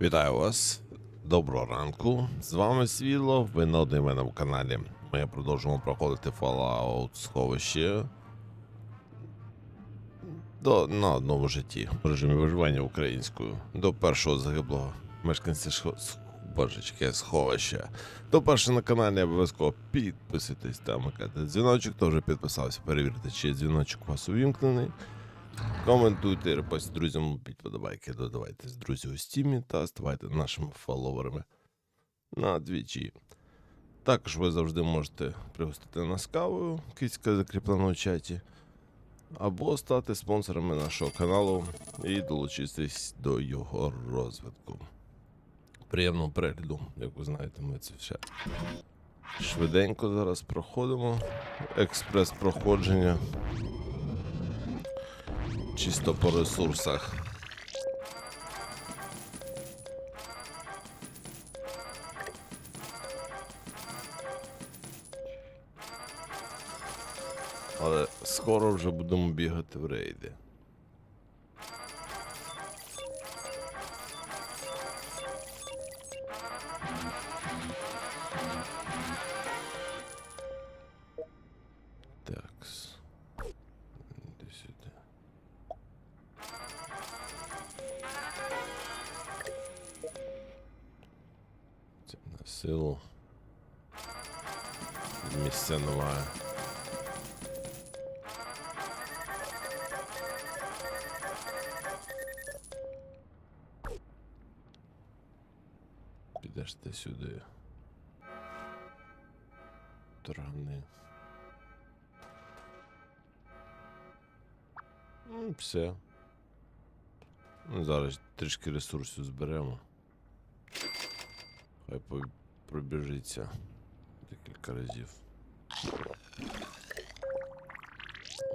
Вітаю вас. Доброго ранку. З вами Світло. Ви на одному мене каналі. Ми продовжуємо проходити Fallout сховище до, на одному житті в режимі виживання українською. До першого загиблого мешканця шо... божечки, сховища. До першого на каналі обов'язково підписуйтесь та вмикайте дзвіночок. Хто вже підписався, перевірте, чи дзвіночок у вас увімкнений. Коментуйте, репостіть друзям, лупіть подобайки, додавайтесь друзі у стімі та ставайте нашими фоловерами на твічі. Також ви завжди можете пригостити нас кавою, кицька закріплена у чаті, або стати спонсорами нашого каналу і долучитись до його розвитку. Приємного перегляду, як ви знаєте, ми це все швиденько зараз проходимо. Експрес-проходження чисто по ресурсах. Але скоро вже будемо бігати в рейди. Силу. Місця немає. Підеш ти сюди. Трани. Ну, все. Ну, зараз трішки ресурсів зберемо. Хай по- пробіжиться декілька разів.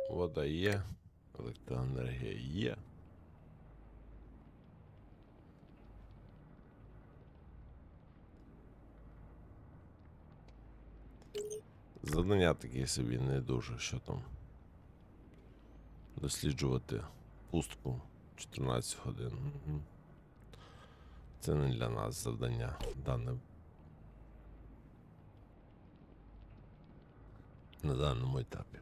Вода є, електроенергія є. Задання такі собі не дуже, що там. Досліджувати пустку 14 годин. Це не для нас завдання дане. На даному етапі.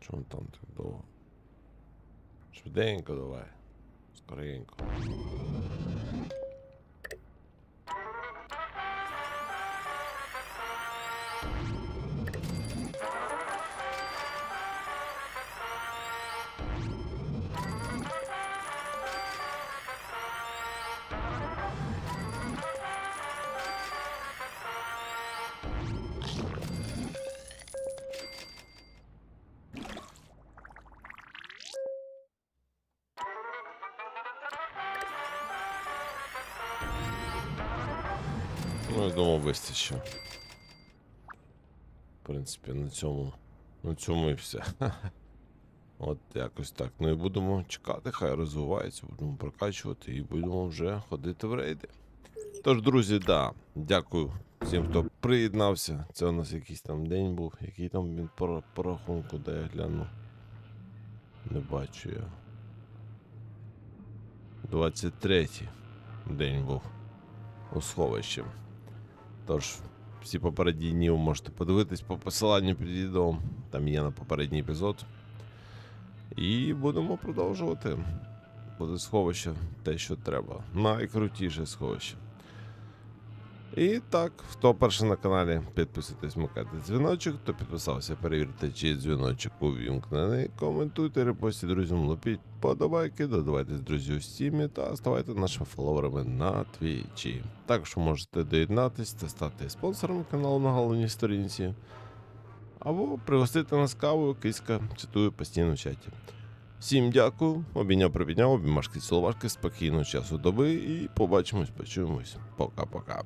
Чому там так довго? Швиденько давай. Скоренько. Ну, я думав, вистачить. В принципі, на цьому. На цьому і все. От якось так. Ну і будемо чекати, хай розвивається, будемо прокачувати і будемо вже ходити в рейди. Тож, друзі, да, дякую всім, хто приєднався. Це у нас якийсь там день був. Який там він по, по рахунку, де я гляну. Не бачу я. 23 день був у сховищі. Тож, всі попередні дні ви можете подивитись по посиланню під відео. Там є на попередній епізод. І будемо продовжувати. Буде сховище те, що треба. Найкрутіше сховище. І так, хто перший на каналі, підписуйтесь, вмикайте дзвіночок, хто підписався, перевірте, чи дзвіночок увімкнений. Коментуйте, репостіть друзям, лупіть подобайки, додавайтесь друзі у стімі та ставайте нашими фоловерами на твічі. Також можете доєднатись та стати спонсором каналу на головній сторінці. Або пригостити нас кавою, киська цитую постійно в чаті. Всім дякую, обійняв прибідняв, обіймашки цілувашки, спокійного часу доби і побачимось, почуємось. Пока-пока.